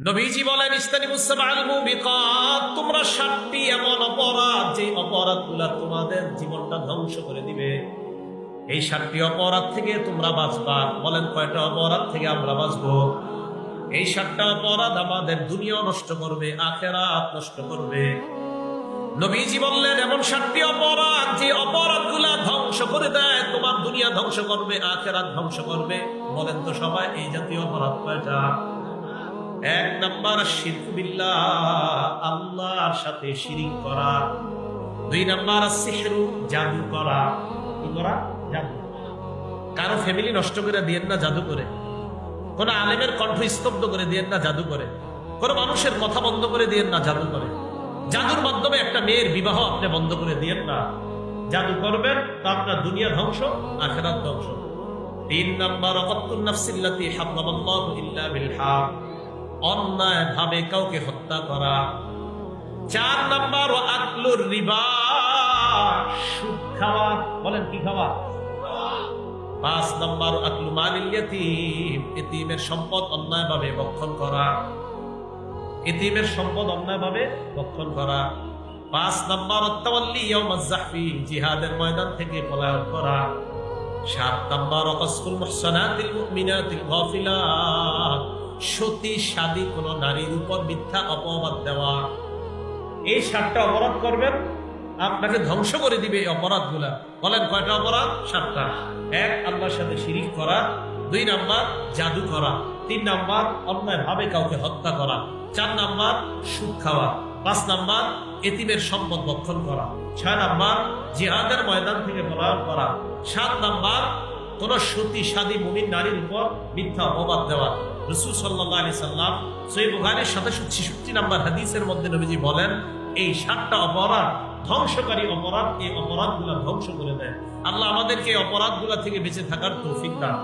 নবীজি বলেন ইস্তানি তোমরা সাতটি এমন অপরাধ, যে অপরাধগুলা তোমাদের জীবনটা ধ্বংস করে দিবে। এই সাতটি অপরাধ থেকে তোমরা বাঁচবা। বলেন, কয়টা অপরাধ থেকে আমরা বাঁচবো? এই সাতটা অপরাধ আমাদের দুনিয়া নষ্ট করবে, আখেরাত নষ্ট করবে। নবীজি বললেন, এমন সাতটি অপরাধ, যে অপরাধগুলা ধ্বংস করে দেয়, তোমার দুনিয়া ধ্বংস করবে, আখেরাত ধ্বংস করবে। বলেন তো সবাই, এই জাতীয় অপরাধ কয়টা? এক নাম্বার শিরকুবিল্লাহ আল্লাহর সাথে শিরিক করা। দুই নাম্বার জাদু করা। কি করা? জাদু কারও। ফ্যামিলি নষ্ট করে দিয়েন না জাদু করে। কোন আলেমের কণ্ঠ স্তব্ধ করে দিয়েন না জাদু করে। কোন মানুষের কথা বন্ধ করে দিয়েন না জাদু করে। জাদুর মাধ্যমে একটা মেয়ের বিবাহ আপনি বন্ধ করে দিয়েন না। জাদু করবেন, তা আপনার দুনিয়া ধ্বংস, আখেরাত ধ্বংস। তিন নাম্বার, অকত্তুন নাফসিল্লাতি হারামাল্লাহু ইল্লা বিল হক। অন্যায় ভাবে কাউকে হত্যা করা। চার নাম্বার ও আকলুর রিবা। সুদ খাওয়া, বলেন কি খাওয়া? পাঁচ নাম্বার আকলু মালিল ইয়াতীম। এতিমের সম্পদ অন্যায়ভাবে ভক্ষণ করা। এতিমের সম্পদ অন্যায়ভাবে ভক্ষণ করা। পাঁচ নাম্বার অত্তাওয়াল্লি ইয়াউমাজ জাহফি। জিহাদের ময়দান থেকে পলায়ন করা। সাত নাম্বার অকসফুল মুহসানাতিল মুমিনাতিল গাফিলাত সতী সাদী কোন নারীর উপর মিথ্যা অপবাদ দেওয়া। এই সাতটা অপরাধ করবেন, আপনাকে ধ্বংস করে দিবে এই অপরাধগুলা। বলেন কয়টা অপরাধ? সাতটা। এক, আল্লাহর সাথে শিরিক করা। দুই নাম্বার, জাদু করা। তিন নাম্বার অন্যায় ভাবে কাউকে হত্যা করা। চার নাম্বার, সুদ খাওয়া। পাঁচ নাম্বার, এতিমের সম্পদ ভক্ষণ করা। ছয় নাম্বার, জিহাদের ময়দান থেকে পলায়ন করা। সাত নাম্বার কোন সতী সাদী মুমিন নারীর উপর মিথ্যা অপবাদ দেওয়া। রসুল সাল্লাহ আলি সাল্লাম সৈব গানের সাতাশো ছিষট্টি নাম্বার হাদিসের মধ্যে নবীজি বলেন, এই সাতটা অপরাধ, ধ্বংসকারী অপরাধ, এই অপরাধগুলো ধ্বংস করে দেয়। আল্লাহ আমাদেরকে অপরাধগুলো থেকে বেঁচে থাকার তৌফিক দান